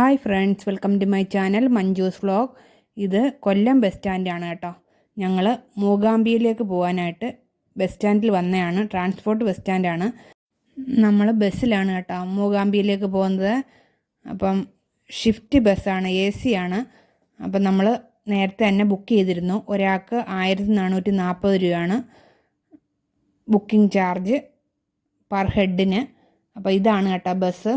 Hi friends welcome to my channel Manju's vlog ഇത് Kollam bus സ്റ്റാൻഡാണ് കേട്ടോ. ഞങ്ങൾ മൂകാംബിയിലേക്ക് പോകാനായിട്ട് ബസ് സ്റ്റാൻഡിൽ വന്നതാണ് ട്രാൻസ്പോർട്ട് ബസ് സ്റ്റാൻഡാണ് നമ്മൾ ബസ്സിലാണ് കേട്ടോ മൂകാംബിയിലേക്ക് പോകുന്നത്. അപ്പം ഷിഫ്റ്റ് ബസ്സാണ് എ സി ആണ്. അപ്പം നമ്മൾ നേരത്തെ തന്നെ ബുക്ക് ചെയ്തിരുന്നു. ഒരാൾക്ക് ആയിരത്തി നാനൂറ്റി നാൽപ്പത് രൂപയാണ് ബുക്കിംഗ് ചാർജ് പെർ ഹെഡിന് അപ്പോൾ ഇതാണ് കേട്ടോ ബസ്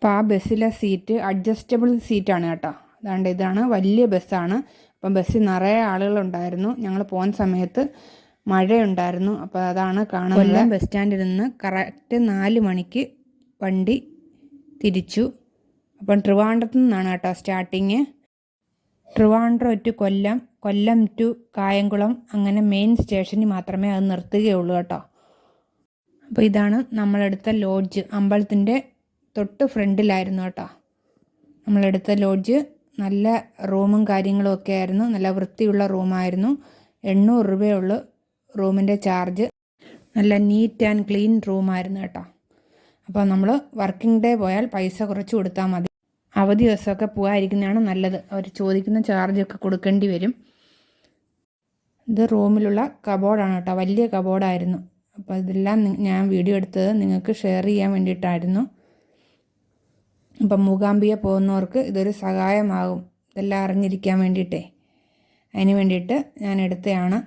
അപ്പോൾ ആ ബസ്സിലെ സീറ്റ് അഡ്ജസ്റ്റബിൾ സീറ്റാണ് കേട്ടോ. അതാണ്ട് ഇതാണ് വലിയ ബസ്സാണ്. അപ്പം ബസ്സിൽ നിറയെ ആളുകളുണ്ടായിരുന്നു. ഞങ്ങൾ പോകുന്ന സമയത്ത് മഴയുണ്ടായിരുന്നു. അപ്പോൾ അതാണ് കാണുന്നത്. കൊല്ലം ബസ് സ്റ്റാൻഡിൽ നിന്ന് കറക്റ്റ് നാല് മണിക്ക് വണ്ടി തിരിച്ചു. അപ്പം ട്രിവാൻഡ്രത്ത് നിന്നാണ് കേട്ടോ starting. Trivandrum to Kollam Kollam to Kayamkulam അങ്ങനെ മെയിൻ സ്റ്റേഷനിൽ മാത്രമേ അത് നിർത്തുകയുള്ളൂ കേട്ടോ. അപ്പോൾ ഇതാണ് നമ്മളെടുത്ത ലോഡ്ജ്. അമ്പലത്തിന്റെ തൊട്ട് ഫ്രണ്ടിലായിരുന്നു കേട്ടോ. നമ്മളെടുത്ത ലോഡ്ജ് നല്ല റൂമും കാര്യങ്ങളും ഒക്കെ ആയിരുന്നു. നല്ല വൃത്തിയുള്ള റൂമായിരുന്നു. എണ്ണൂറ് രൂപയുള്ള റൂമിന്റെ ചാർജ്. നല്ല നീറ്റ് ആൻഡ് ക്ലീൻ റൂമായിരുന്നു കേട്ടോ. അപ്പോൾ നമ്മൾ വർക്കിംഗ് ഡേ പോയാൽ പൈസ കുറച്ച് കൊടുത്താൽ മതി. അവധി ദിവസമൊക്കെ പോകാതിരിക്കുന്നതാണ് നല്ലത്. അവർ ചോദിക്കുന്ന ചാർജൊക്കെ കൊടുക്കേണ്ടി വരും. ഇത് റൂമിലുള്ള കബോർഡാണ് കേട്ടോ. വലിയ കബോർഡായിരുന്നു. അപ്പോൾ ഇതെല്ലാം ഞാൻ വീഡിയോ എടുത്തത് നിങ്ങൾക്ക് ഷെയർ ചെയ്യാൻ വേണ്ടിയിട്ടായിരുന്നു. അപ്പം മൂകാംബിക പോകുന്നവർക്ക് ഇതൊരു സഹായമാകും. ഇതെല്ലാം അറിഞ്ഞിരിക്കാൻ വേണ്ടിയിട്ടേ. അതിന് വേണ്ടിയിട്ട് ഞാൻ എടുത്തതാണ്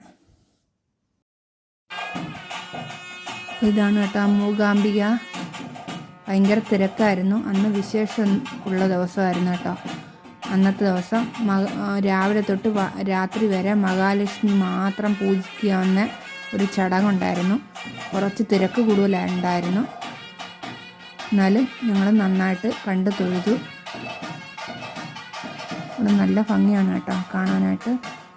ഇതാണ് കേട്ടോ മൂകാംബിക. ഭയങ്കര തിരക്കായിരുന്നു. അന്ന് വിശേഷം ഉള്ള ദിവസമായിരുന്നു കേട്ടോ. അന്നത്തെ ദിവസം മക രാവിലെ തൊട്ട് രാത്രി വരെ മഹാലക്ഷ്മി മാത്രം പൂജിക്കാവുന്ന ഒരു ചടങ്ങുണ്ടായിരുന്നു. കുറച്ച് തിരക്ക് കൂടുതലുണ്ടായിരുന്നു. എന്നാലും ഞങ്ങൾ നന്നായിട്ട് കണ്ട് തൊഴുതു. നല്ല ഭംഗിയാണ് കേട്ടോ. കാണാനായിട്ട്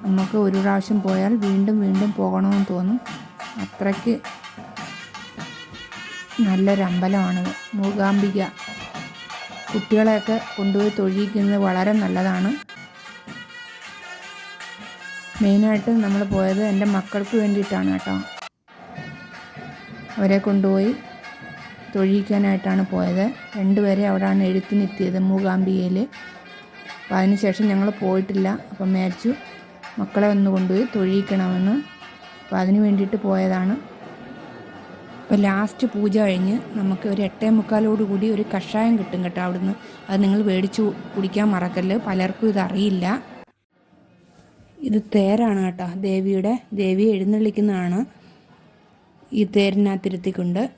നമുക്ക് ഒരു പ്രാവശ്യം പോയാൽ വീണ്ടും വീണ്ടും പോകണമെന്ന് തോന്നും. അത്രയ്ക്ക് നല്ലൊരു അമ്പലമാണിത് മൂകാംബിക കുട്ടികളെയൊക്കെ കൊണ്ടുപോയി തൊഴിയിക്കുന്നത് വളരെ നല്ലതാണ്. മെയിനായിട്ട് നമ്മൾ പോയത് എന്റെ മക്കൾക്ക് വേണ്ടിയിട്ടാണ് കേട്ടോ. അവരെ കൊണ്ടുപോയി തൊഴിയിക്കാനായിട്ടാണ് പോയത്. രണ്ടുപേരെ അവിടെയാണ് എഴുത്തിനെത്തിയത് മൂകാംബികയിൽ അപ്പോൾ അതിനുശേഷം ഞങ്ങൾ പോയിട്ടില്ല. അപ്പം മേടിച്ചു മക്കളെ ഒന്ന് കൊണ്ടുപോയി തൊഴിയിക്കണമെന്ന് അപ്പോൾ അതിന് വേണ്ടിയിട്ട് പോയതാണ്. അപ്പോൾ ലാസ്റ്റ് പൂജ കഴിഞ്ഞ് നമുക്ക് ഒരു എട്ടേ മുക്കാലോട് കൂടി ഒരു കഷായം കിട്ടും കേട്ടോ അവിടുന്ന്. അത് നിങ്ങൾ മേടിച്ചു കുടിക്കാൻ മറക്കല്ല്. പലർക്കും ഇതറിയില്ല ഇത് തേരാണ് കേട്ടോ. ദേവിയുടെ ദേവിയെ എഴുന്നള്ളിക്കുന്നതാണ് ഈ തേരിനകത്തിരുത്തിക്കൊണ്ട്.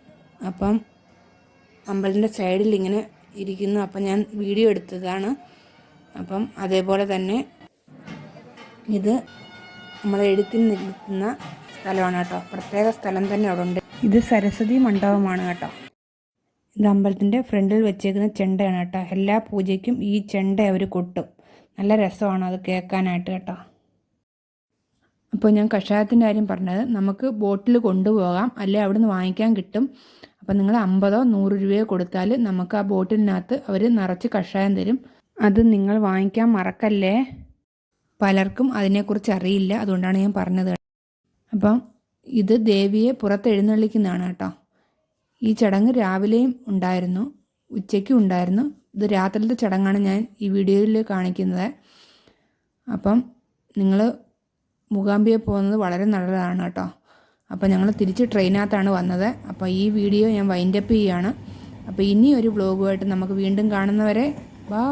അപ്പം അമ്പലത്തിന്റെ സൈഡിൽ ഇങ്ങനെ ഇരിക്കുന്നു. അപ്പം ഞാൻ വീഡിയോ എടുത്തതാണ്. അപ്പം അതേപോലെ തന്നെ ഇത് നമ്മൾ എഴുത്തിൽ നിൽക്കുന്ന സ്ഥലമാണ് കേട്ടോ. പ്രത്യേക സ്ഥലം തന്നെ അവിടെ ഉണ്ട്. ഇത് സരസ്വതി മണ്ഡപമാണ് കേട്ടോ. ഇത് അമ്പലത്തിന്റെ ഫ്രണ്ടിൽ വെച്ചേക്കുന്ന ചെണ്ടയാണ് കേട്ടോ. എല്ലാ പൂജയ്ക്കും ഈ ചെണ്ട അവർ കൊട്ടും. നല്ല രസമാണ് അത് കേൾക്കാനായിട്ട് കേട്ടോ. അപ്പോൾ ഞാൻ കഷായത്തിന്റെ കാര്യം പറഞ്ഞത് നമുക്ക് ബോട്ടിൽ കൊണ്ടുപോകാം. അല്ലെ നിന്ന് വാങ്ങിക്കാൻ കിട്ടും. അപ്പം നിങ്ങൾ അമ്പതോ നൂറ് രൂപയോ കൊടുത്താൽ നമുക്ക് ആ ബോട്ടിലിനകത്ത് അവർ നിറച്ച് കഷായം തരും. അത് നിങ്ങൾ വാങ്ങിക്കാൻ മറക്കല്ലേ? പലർക്കും അതിനെക്കുറിച്ച് അറിയില്ല അതുകൊണ്ടാണ് ഞാൻ പറഞ്ഞത്. അപ്പം ഇത് ദേവിയെ പുറത്ത് എഴുന്നള്ളിക്കുന്നതാണ് കേട്ടോ. ഈ ചടങ്ങ് രാവിലെയും ഉണ്ടായിരുന്നു ഉച്ചയ്ക്കും ഉണ്ടായിരുന്നു. ഇത് രാത്രിയിലത്തെ ചടങ്ങാണ് ഞാൻ ഈ വീഡിയോയിൽ കാണിക്കുന്നത്. അപ്പം നിങ്ങൾ മൂകാംബിയെ പോകുന്നത് വളരെ നല്ലതാണ് കേട്ടോ. അപ്പോൾ ഞങ്ങൾ തിരിച്ച് ട്രെയിനകത്താണ് വന്നത്. അപ്പോൾ ഈ വീഡിയോ ഞാൻ വൈൻഡപ്പ് ചെയ്യുകയാണ് അപ്പോൾ ഇനി ഒരു വ്ലോഗുമായിട്ട് നമുക്ക് വീണ്ടും കാണുന്നവരെ ബാ